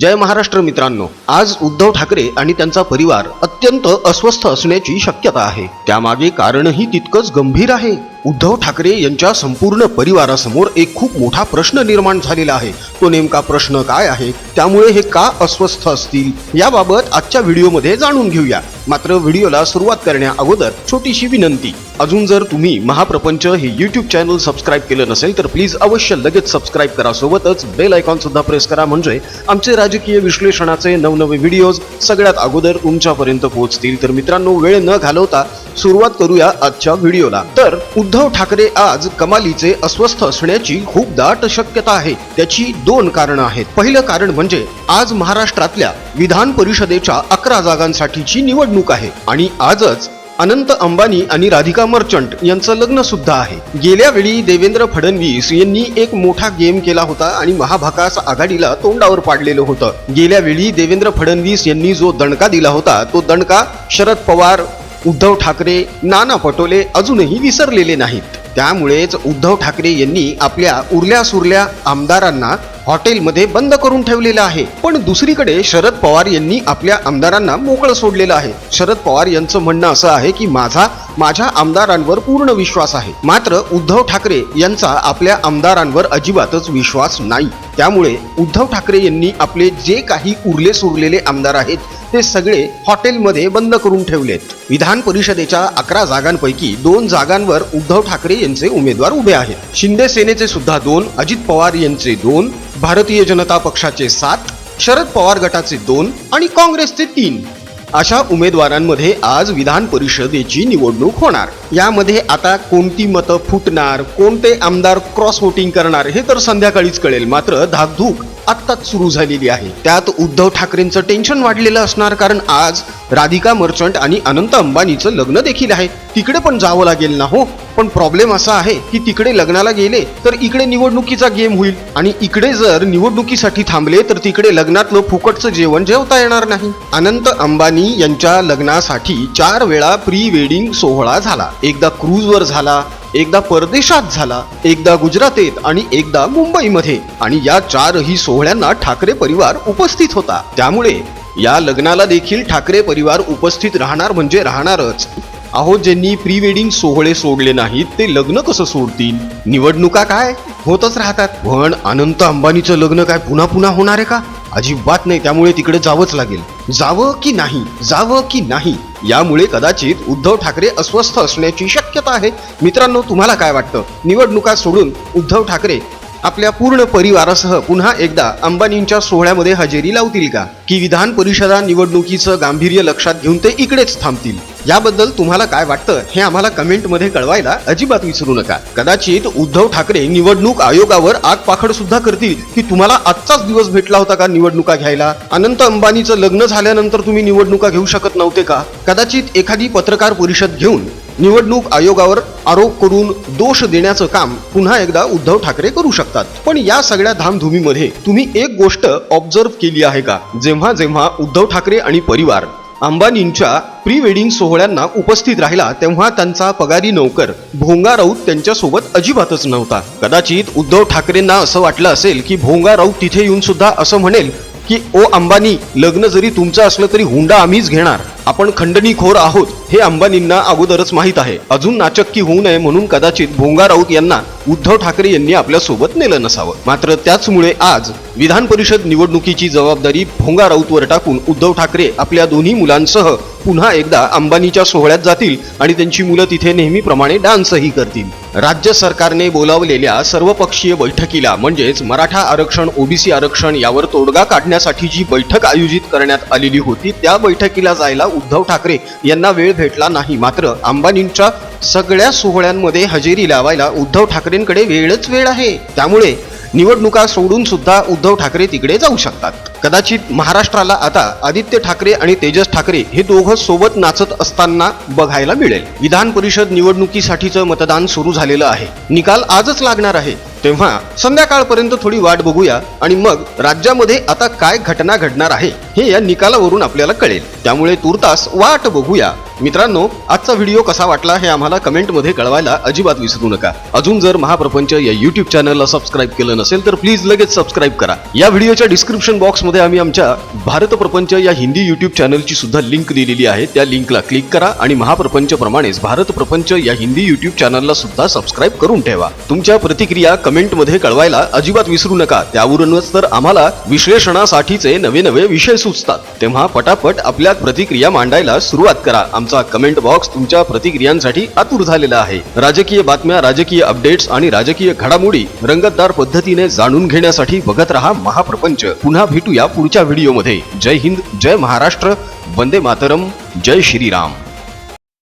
जय महाराष्ट्र मित्रांनो आज उद्धव ठाकरे आणि त्यांचा परिवार अत्यंत अस्वस्थ असण्याची शक्यता आहे. त्यामागे कारणही तितकंच गंभीर आहे. उद्धव ठाकरे यांच्या संपूर्ण परिवारासमोर एक खूप मोठा प्रश्न निर्माण झालेला आहे. तो नेमका प्रश्न काय आहे? त्यामुळे हे का अस्वस्थ असतील? याबाबत आजच्या व्हिडिओमध्ये जाणून घेऊया. मात्र व्हिडिओला सुरुवात करण्या अगोदर छोटीशी विनंती. अजून जर तुम्ही महाप्रपंच हे युट्यूब चॅनल सबस्क्राईब केलं नसेल तर प्लीज अवश्य लगेच सबस्क्राईब करा. सोबतच बेल आयकॉन सुद्धा प्रेस करा. म्हणजे आमचे राजकीय विश्लेषणाचे नवनवे व्हिडिओज सगळ्यात अगोदर तुमच्यापर्यंत पोहोचतील. तर मित्रांनो वेळ न घालवता सुरुवात करूया आजच्या व्हिडिओला. तर उद्धव ठाकरे आज कमालीचे अस्वस्थ असण्याची खूप दाट शक्यता आहे. त्याची दोन कारणं आहेत. पहिलं कारण म्हणजे आज महाराष्ट्रातल्या विधान परिषदेच्या अकरा जागांसाठीची निवडणूक आहे. आणि आजच अनंत अंबानी आणि राधिका मर्चंट यांचं लग्न सुद्धा आहे. गेल्या वेळी देवेंद्र फडणवीस यांनी एक मोठा गेम केला होता आणि महाभाकास आघाडीला तोंडावर पाडलेलं होतं. गेल्या वेळी देवेंद्र फडणवीस यांनी जो दणका दिला होता तो दणका शरद पवार उद्धव ठाकरे नाना पटोले अजूनही विसरलेले नाहीत. त्यामुळेच उद्धव ठाकरे यांनी आपल्या उरल्या सुरल्या आमदारांना हॉटेलमध्ये बंद करून ठेवलेलं आहे. पण दुसरीकडे शरद पवार यांनी आपल्या आमदारांना मोकळं सोडलेलं आहे. शरद पवार यांचं म्हणणं असं आहे की माझा माझ्या आमदारांवर पूर्ण विश्वास आहे. मात्र उद्धव ठाकरे यांचा आपल्या आमदारांवर अजिबातच विश्वास नाही. त्यामुळे उद्धव ठाकरे यांनी आपले जे काही उरले सुरलेले आमदार आहेत ते सगळे हॉटेलमध्ये बंद करून ठेवलेत. विधान परिषदेच्या अकरा जागांपैकी दोन जागांवर उद्धव ठाकरे यांचे उमेदवार उभे आहेत. शिंदे सेनेचे सुद्धा दोन अजित पवार यांचे दोन भारतीय जनता पक्षाचे सात शरद पवार गटाचे दोन आणि काँग्रेसचे तीन. अशा उमेदवारांमध्ये आज विधान परिषदेची निवडणूक होणार. यामध्ये आता कोणती मतं फुटणार कोणते आमदार क्रॉस वोटिंग करणार हे तर संध्याकाळीच कळेल. मात्र धाकधूक आत्ताच सुरू झालेली आहे. त्यात उद्धव ठाकरेंचं टेन्शन वाढलेलं असणार कारण आज राधिका मर्चंट आणि अनंत अंबानीचं लग्न देखील आहे. तिकडे पण जावं लागेल ना हो? पण प्रॉब्लेम असा आहे की तिकडे लग्नाला गेले तर इकडे निवडणुकीचा गेम होईल. आणि इकडे जर निवडणुकीसाठी थांबले तर तिकडे लग्नातलं फुकटचं जेवण जेवता येणार नाही. अनंत अंबानी यांच्या लग्नासाठी चार वेळा प्री वेडिंग सोहळा झाला. एकदा क्रूजवर झाला एकदा परदेशात झाला एकदा गुजरातेत आणि एकदा मुंबईमध्ये. आणि या चारही सोहळ्यांना ठाकरे परिवार उपस्थित होता. त्यामुळे या लग्नाला देखील ठाकरे परिवार उपस्थित राहणार म्हणजे राहणारच. अहो ज्यांनी प्री वेडिंग सोहळे सोडले नाहीत ते लग्न कसं सोडतील? निवडणुका काय? होतच राहतात. पण अनंत अंबानीचं लग्न काय पुन्हा पुन्हा होणार आहे का? अजिबात नाही. त्यामुळे तिकडे जावंच लागेल. जावं की नाही? जावं की नाही? यामुळे कदाचित उद्धव ठाकरे अस्वस्थ असण्याची शक्यता आहे. मित्रांनो तुम्हाला काय वाटतं? निवडणुका सोडून उद्धव ठाकरे आपल्या पूर्ण परिवारासह पुन्हा एकदा अंबानींच्या सोहळ्यामध्ये हजेरी लावतील का? की विधान परिषदा निवडणुकीचं गांभीर्य लक्षात घेऊन ते इकडेच थांबतील? याबद्दल तुम्हाला काय वाटतं हे आम्हाला कमेंटमध्ये कळवायला अजिबात विसरू नका. कदाचित उद्धव ठाकरे निवडणूक आयोगावर आगपाखड सुद्धा करतील की तुम्हाला आजचाच दिवस भेटला होता का निवडणुका घ्यायला? अनंत अंबानीचं लग्न झाल्यानंतर तुम्ही निवडणुका घेऊ शकत नव्हते का? कदाचित एखादी पत्रकार परिषद घेऊन निवडणूक आयोगावर आरोप करून दोष देण्याचं काम पुन्हा एकदा उद्धव ठाकरे करू शकतात. पण या सगळ्या धामधुमीमध्ये तुम्ही एक गोष्ट ऑब्झर्व केली आहे का? जेव्हा जेव्हा उद्धव ठाकरे आणि परिवार अंबानींच्या प्री वेडिंग सोहळ्यांना उपस्थित राहिला तेव्हा त्यांचा पगारी नौकर भोंगा राऊत त्यांच्यासोबत अजिबातच नव्हता. कदाचित उद्धव ठाकरेंना असं वाटलं असेल की भोंगा राऊत तिथे येऊन सुद्धा असं म्हणेल की ओ अंबानी लग्न जरी तुमचं असलं तरी हुंडा आम्हीच घेणार. आपण खंडणीखोर आहोत हे अंबानींना अगोदरच माहीत आहे. अजून नाचक्की होऊ नये म्हणून कदाचित भोंगा राऊत यांना उद्धव ठाकरे यांनी आपल्यासोबत नेलं नसावं. मात्र त्याचमुळे आज विधान परिषद निवडणुकीची जबाबदारी भोंगा राऊतवर टाकून उद्धव ठाकरे आपल्या दोन्ही मुलांसह पुन्हा एकदा अंबानीच्या सोहळ्यात जातील आणि त्यांची मुलं तिथे नेहमीप्रमाणे डान्सही करतील. राज्य सरकारने बोलावलेल्या सर्वपक्षीय बैठकीला म्हणजेच मराठा आरक्षण ओबीसी आरक्षण यावर तोडगा काढण्यासाठी जी बैठक आयोजित करण्यात आलेली होती त्या बैठकीला जायला उद्धव ठाकरे यांना वेळ भेटला नाही. मात्र अंबानींच्या सगळ्या सोहळ्यांमध्ये हजेरी लावायला उद्धव ठाकरेंकडे वेळच वेळ आहे. त्यामुळे निवडणुका सोडून सुद्धा उद्धव ठाकरे तिकडे जाऊ शकतात. कदाचित महाराष्ट्राला आता आदित्य ठाकरे आणि तेजस ठाकरे हे दोघं सोबत नाचत असताना बघायला मिळेल. विधान परिषद निवडणुकीसाठीचं मतदान सुरू झालेलं आहे. निकाल आजच लागणार आहे. तेव्हा संध्याकाळपर्यंत थोडी वाट बघूया आणि मग राज्यामध्ये आता काय घटना घडणार आहे हे या निकालावरून आपल्याला कळेल. त्यामुळे तुर्तास वाट बघूया. मित्रांनो आजचा व्हिडिओ कसा वाटला हे आम्हाला कमेंटमध्ये कळवायला अजिबात विसरू नका. अजून जर महाप्रपंच या युट्यूब चॅनलला सबस्क्राईब केलं नसेल तर प्लीज लगेच सबस्क्राईब करा. या व्हिडिओच्या डिस्क्रिप्शन बॉक्समध्ये आम्ही आमच्या भारत प्रपंच या हिंदी युट्यूब चॅनलची सुद्धा लिंक दिलेली आहे. त्या लिंकला क्लिक करा आणि महाप्रपंच प्रमाणेच भारत प्रपंच या हिंदी युट्यूब चॅनलला सुद्धा सबस्क्राईब करून ठेवा. तुमच्या प्रतिक्रिया कमेंटमध्ये कळवायला अजिबात विसरू नका. त्यावरूनच तर आम्हाला विश्लेषणासाठीचे नवे नवे विषय सुचतात. तेव्हा पटापट आपल्या प्रतिक्रिया मांडायला सुरुवात करा. आमचा कमेंट बॉक्स तुमच्या प्रतिक्रियांसाठी आतुर झालेला आहे. राजकीय बातम्या राजकीय अपडेट्स आणि राजकीय घडामोडी रंगतदार पद्धतीने जाणून घेण्यासाठी बघत रहा महाप्रपंच. पुन्हा भेटूया पुढच्या व्हिडिओमध्ये जय हिंद जय महाराष्ट्र. वंदे मातरम. जय श्रीराम.